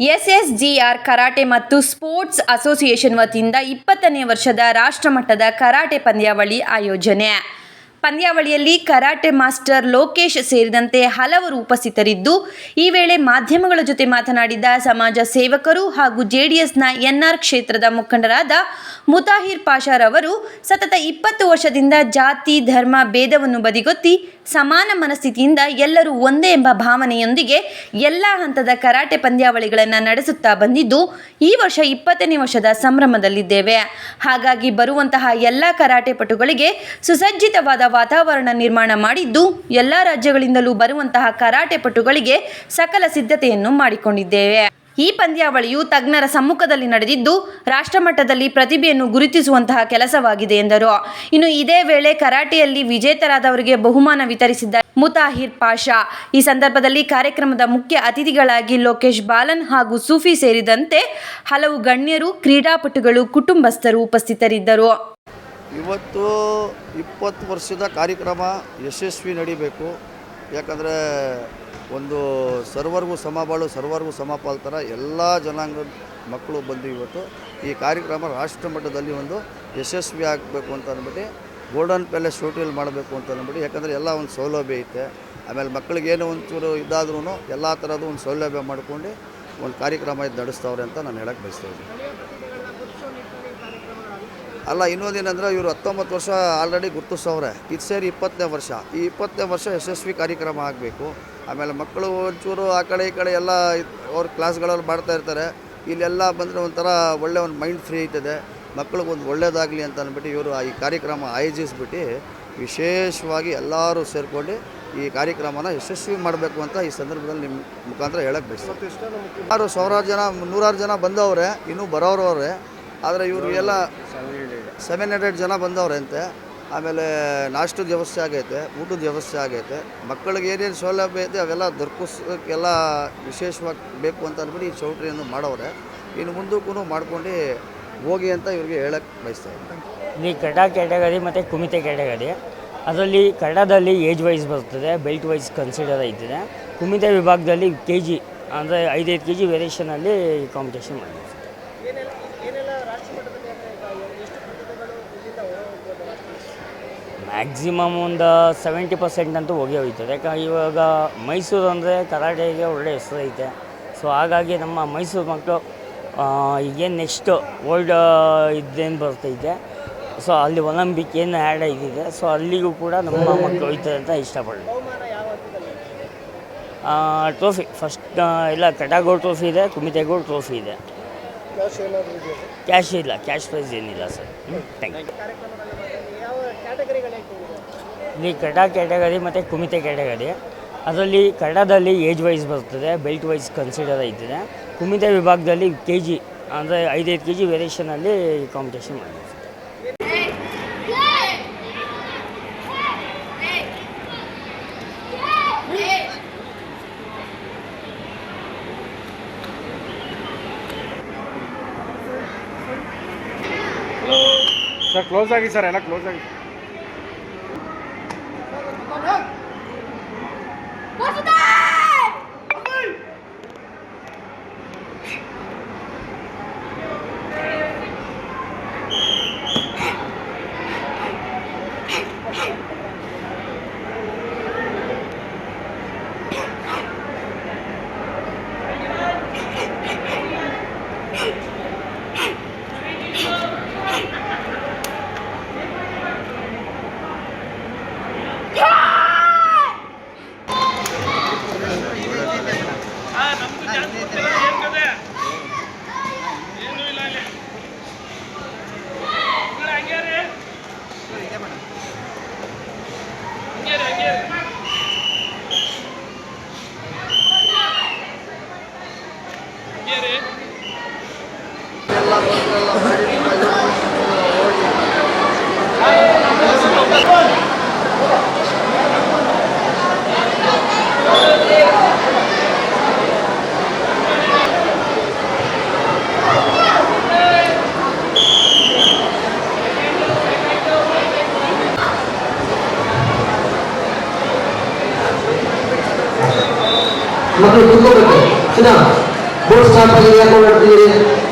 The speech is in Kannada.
ಎಸ್ಎಸ್ಜಿಆರ್ ಕರಾಟೆ ಮತ್ತು ಸ್ಪೋರ್ಟ್ಸ್ ಅಸೋಸಿಯೇಷನ್ ವತಿಯಿಂದ ಇಪ್ಪತ್ತನೇ ವರ್ಷದ ರಾಷ್ಟ್ರಮಟ್ಟದ ಕರಾಟೆ ಪಂದ್ಯಾವಳಿ ಆಯೋಜನೆ. ಪಂದ್ಯಾವಳಿಯಲ್ಲಿ ಕರಾಟೆ ಮಾಸ್ಟರ್ ಲೋಕೇಶ್ ಸೇರಿದಂತೆ ಹಲವರು ಉಪಸ್ಥಿತರಿದ್ದು, ಈ ವೇಳೆ ಮಾಧ್ಯಮಗಳ ಜೊತೆ ಮಾತನಾಡಿದ ಸಮಾಜ ಸೇವಕರು ಹಾಗೂ ಜೆಡಿಎಸ್ನ ಎನ್ಆರ್ ಕ್ಷೇತ್ರದ ಮುಖಂಡರಾದ ಮುತಾಹಿರ್ ಪಾಷಾರವರು ಸತತ ಇಪ್ಪತ್ತು ವರ್ಷದಿಂದ ಜಾತಿ, ಧರ್ಮ, ಭೇದವನ್ನು ಬದಿಗೊತ್ತಿ ಸಮಾನ ಮನಸ್ಥಿತಿಯಿಂದ ಎಲ್ಲರೂ ಒಂದೇ ಎಂಬ ಭಾವನೆಯೊಂದಿಗೆ ಎಲ್ಲ ಹಂತದ ಕರಾಟೆ ಪಂದ್ಯಾವಳಿಗಳನ್ನು ನಡೆಸುತ್ತಾ ಬಂದಿದ್ದು, ಈ ವರ್ಷ ಇಪ್ಪತ್ತನೇ ವರ್ಷದ ಸಂಭ್ರಮದಲ್ಲಿದ್ದೇವೆ. ಹಾಗಾಗಿ ಬರುವಂತಹ ಎಲ್ಲ ಕರಾಟೆ ಪಟುಗಳಿಗೆ ಸುಸಜ್ಜಿತವಾದ ವಾತಾವರಣ ನಿರ್ಮಾಣ ಮಾಡಿದ್ದು ಎಲ್ಲ ರಾಜ್ಯಗಳಿಂದಲೂ ಬರುವಂತಹ ಕರಾಟೆ ಪಟುಗಳಿಗೆ ಸಕಲ ಸಿದ್ಧತೆಯನ್ನು ಮಾಡಿಕೊಂಡಿದ್ದೇವೆ. ಈ ಪಂದ್ಯಾವಳಿಯು ತಜ್ಞರ ಸಮ್ಮುಖದಲ್ಲಿ ನಡೆದಿದ್ದು ರಾಷ್ಟ್ರಮಟ್ಟದಲ್ಲಿ ಪ್ರತಿಭೆಯನ್ನು ಗುರುತಿಸುವಂತಹ ಕೆಲಸವಾಗಿದೆ ಎಂದರು. ಇನ್ನು ಇದೇ ವೇಳೆ ಕರಾಟೆಯಲ್ಲಿ ವಿಜೇತರಾದವರಿಗೆ ಬಹುಮಾನ ವಿತರಿಸಿದ್ದ ಮುತಾಹಿರ್ ಪಾಷಾ, ಈ ಸಂದರ್ಭದಲ್ಲಿ ಕಾರ್ಯಕ್ರಮದ ಮುಖ್ಯ ಅತಿಥಿಗಳಾಗಿ ಲೋಕೇಶ್ ಬಾಲನ್ ಹಾಗೂ ಸೂಫಿ ಸೇರಿದಂತೆ ಹಲವು ಗಣ್ಯರು, ಕ್ರೀಡಾಪಟುಗಳು, ಕುಟುಂಬಸ್ಥರು ಉಪಸ್ಥಿತರಿದ್ದರು. ಇವತ್ತು ಇಪ್ಪತ್ತು ವರ್ಷದ ಕಾರ್ಯಕ್ರಮ ಯಶಸ್ವಿ ನಡಿಬೇಕು. ಯಾಕಂದರೆ ಒಂದು ಸರ್ವರ್ಗೂ ಸಮಬಾಳು, ಸರ್ವರ್ಗೂ ಸಮಪಾಲ್ ಥರ ಎಲ್ಲ ಜನಾಂಗದ ಮಕ್ಕಳು ಬಂದು ಇವತ್ತು ಈ ಕಾರ್ಯಕ್ರಮ ರಾಷ್ಟ್ರ ಮಟ್ಟದಲ್ಲಿ ಒಂದು ಯಶಸ್ವಿ ಆಗಬೇಕು ಅಂತ ಅಂದ್ಬಿಟ್ಟು ಗೋಲ್ಡನ್ ಪ್ಯಾಲೇಸ್ ಶೂಟಿಲ್ ಮಾಡಬೇಕು ಅಂತ ಅಂದ್ಬಿಟ್ಟು, ಯಾಕಂದರೆ ಎಲ್ಲ ಒಂದು ಸೌಲಭ್ಯ ಐತೆ. ಆಮೇಲೆ ಮಕ್ಕಳಿಗೆ ಏನೋ ಒಂಚೂರು ಇದಾದ್ರೂ ಎಲ್ಲ ಥರದ್ದು ಒಂದು ಸೌಲಭ್ಯ ಮಾಡಿಕೊಂಡು ಒಂದು ಕಾರ್ಯಕ್ರಮ ಇದು ನಡೆಸ್ತವ್ರೆ ಅಂತ ನಾನು ಹೇಳಕ್ಕೆ ಬಯಸ್ತಾ ಇದ್ದೀನಿ. ಅಲ್ಲ ಇನ್ನೊಂದೇನೆಂದ್ರೆ ಇವರು ಹತ್ತೊಂಬತ್ತು ವರ್ಷ ಆಲ್ರೆಡಿ ಗುರ್ತಿಸವ್ರೆ. ಇದು ಸೇರಿ ಇಪ್ಪತ್ತನೇ ವರ್ಷ. ಈ ಇಪ್ಪತ್ತನೇ ವರ್ಷ ಯಶಸ್ವಿ ಕಾರ್ಯಕ್ರಮ ಆಗಬೇಕು. ಆಮೇಲೆ ಮಕ್ಕಳು ಒಂಚೂರು ಆ ಕಡೆ ಈ ಕಡೆ ಎಲ್ಲ ಅವ್ರ ಕ್ಲಾಸ್ಗಳಲ್ಲಿ ಮಾಡ್ತಾ ಇರ್ತಾರೆ. ಇಲ್ಲೆಲ್ಲ ಬಂದರೆ ಒಂಥರ ಒಳ್ಳೆ ಒಂದು ಮೈಂಡ್ ಫ್ರೀ ಆಯ್ತದೆ ಮಕ್ಳಿಗೊಂದು ಒಳ್ಳೇದಾಗಲಿ ಅಂತ ಅಂದ್ಬಿಟ್ಟು ಇವರು ಈ ಕಾರ್ಯಕ್ರಮ ಆಯೋಜಿಸ್ಬಿಟ್ಟು ವಿಶೇಷವಾಗಿ ಎಲ್ಲರೂ ಸೇರಿಕೊಂಡು ಈ ಕಾರ್ಯಕ್ರಮನ ಯಶಸ್ವಿ ಮಾಡಬೇಕು ಅಂತ ಈ ಸಂದರ್ಭದಲ್ಲಿ ನಿಮ್ಮ ಮುಖಾಂತರ ಹೇಳಕ್ಕೆ ಬೇಕು ಯಾರು ಸಾವಿರಾರು ಜನ ನೂರಾರು ಜನ ಬಂದವ್ರೆ ಇನ್ನೂ ಬರೋರವ್ರೆ ಆದರೆ ಇವ್ರಿಗೆಲ್ಲ ಸೆವೆನ್ ಹಂಡ್ರೆಡ್ ಜನ ಬಂದವ್ರೆ ಅಂತೆ ಆಮೇಲೆ ನಾಷ್ಟದ ವ್ಯವಸ್ಥೆ ಆಗೈತೆ ಊಟದ ವ್ಯವಸ್ಥೆ ಆಗೈತೆ. ಮಕ್ಕಳಿಗೆ ಏನೇನು ಸೌಲಭ್ಯ ಇದೆ ಅವೆಲ್ಲ ದೊರಕಿಸೋಕ್ಕೆಲ್ಲ ವಿಶೇಷವಾಗಿ ಬೇಕು ಅಂತ ಅಂದ್ಬಿಟ್ಟು ಈ ಚೌಟ್ರಿಯನ್ನು ಮಾಡವ್ರೆ. ಇನ್ನು ಮುಂದಕ್ಕೂ ಮಾಡ್ಕೊಂಡು ಹೋಗಿ ಅಂತ ಇವ್ರಿಗೆ ಹೇಳಕ್ಕೆ ಬಯಸ್ತಾ ಇದ್ದೀನಿ. ಇಲ್ಲಿ ಕಡ ಕ್ಯಾಟಗರಿ ಮತ್ತು ಕುಮಿತೆ ಕ್ಯಾಟಗರಿ, ಅದರಲ್ಲಿ ಕಡದಲ್ಲಿ ಏಜ್ ವೈಸ್ ಬರ್ತದೆ, ಬೆಲ್ಟ್ ವೈಸ್ ಕನ್ಸಿಡರ್ ಆಯ್ತದೆ. ಕುಮಿತೆ ವಿಭಾಗದಲ್ಲಿ ಕೆ ಜಿ ಅಂದರೆ ಐದೈದು ಕೆ ಜಿ ವೇರಿಯೇಷನಲ್ಲಿ ಕಾಂಪಿಟೇಷನ್ ಮಾಡಿದೆ ಮ್ಯಾಕ್ಸಿಮಮ್ ಒಂದು ಸೆವೆಂಟಿ ಪರ್ಸೆಂಟ್ ಅಂತೂ ಹೋಗಿ ಹೋಯ್ತದೆ ಯಾಕಂದ್ರೆ ಇವಾಗ ಮೈಸೂರು ಅಂದರೆ ಕರಾಟೆಗೆ ಒಳ್ಳೆ ಹೆಸರು ಐತೆ. ಸೊ ಹಾಗಾಗಿ ನಮ್ಮ ಮೈಸೂರು ಮಕ್ಕಳು ಈಗೇನು ನೆಕ್ಸ್ಟು ಓಲ್ಡ್ ಇದೇನು ಬರ್ತೈತೆ. ಸೊ ಅಲ್ಲಿ ಒಲಂಪಿಕ್ ಏನು ಆ್ಯಡ್ ಆಗಿದೆ. ಸೊ ಅಲ್ಲಿಗೂ ಕೂಡ ನಮ್ಮ ಮಕ್ಕಳು ಹೋಯ್ತಾರೆ ಅಂತ ಇಷ್ಟಪಡ್ತೀನಿ. ಟ್ರೋಫಿ ಫಸ್ಟ್ ಇಲ್ಲ ಕಟಾಗೋಡ್ ಟ್ರೋಫಿ ಇದೆ ಕುಮಿತೆಗೋಡ್ ಟ್ರೋಫಿ ಇದೆ. ಕ್ಯಾಶ್ ಇಲ್ಲ ಕ್ಯಾಶ್ ಪ್ರೈಸ್ ಏನಿಲ್ಲ ಸರ್ ಥ್ಯಾಂಕ್ ಯು ಇಲ್ಲಿ ಕಡ ಕ್ಯಾಟಗರಿ ಮತ್ತು ಕುಮಿತೆ ಕ್ಯಾಟಗರಿ. ಅದರಲ್ಲಿ ಕಡದಲ್ಲಿ ಏಜ್ ವೈಸ್ ಬರ್ತದೆ, ಬೆಲ್ಟ್ ವೈಸ್ ಕನ್ಸಿಡರ್ ಆಯ್ತದೆ. ಕುಮಿತೆ ವಿಭಾಗದಲ್ಲಿ ಕೆ ಜಿ ಅಂದರೆ ಐದೈದು ಕೆ ಜಿ ವೇರಿಯೇಷನಲ್ಲಿ ಕಾಂಪಿಟೇಷನ್ ಮಾಡಿದೆ ಸರ್ ಕ್ಲೋಸ್ ಆಗಿ ಸರ್ ಎಲ್ಲ ಕ್ಲೋಸ್ ಆಗಿ. मतलब दुख होते ना बहुत साल पहले या कोई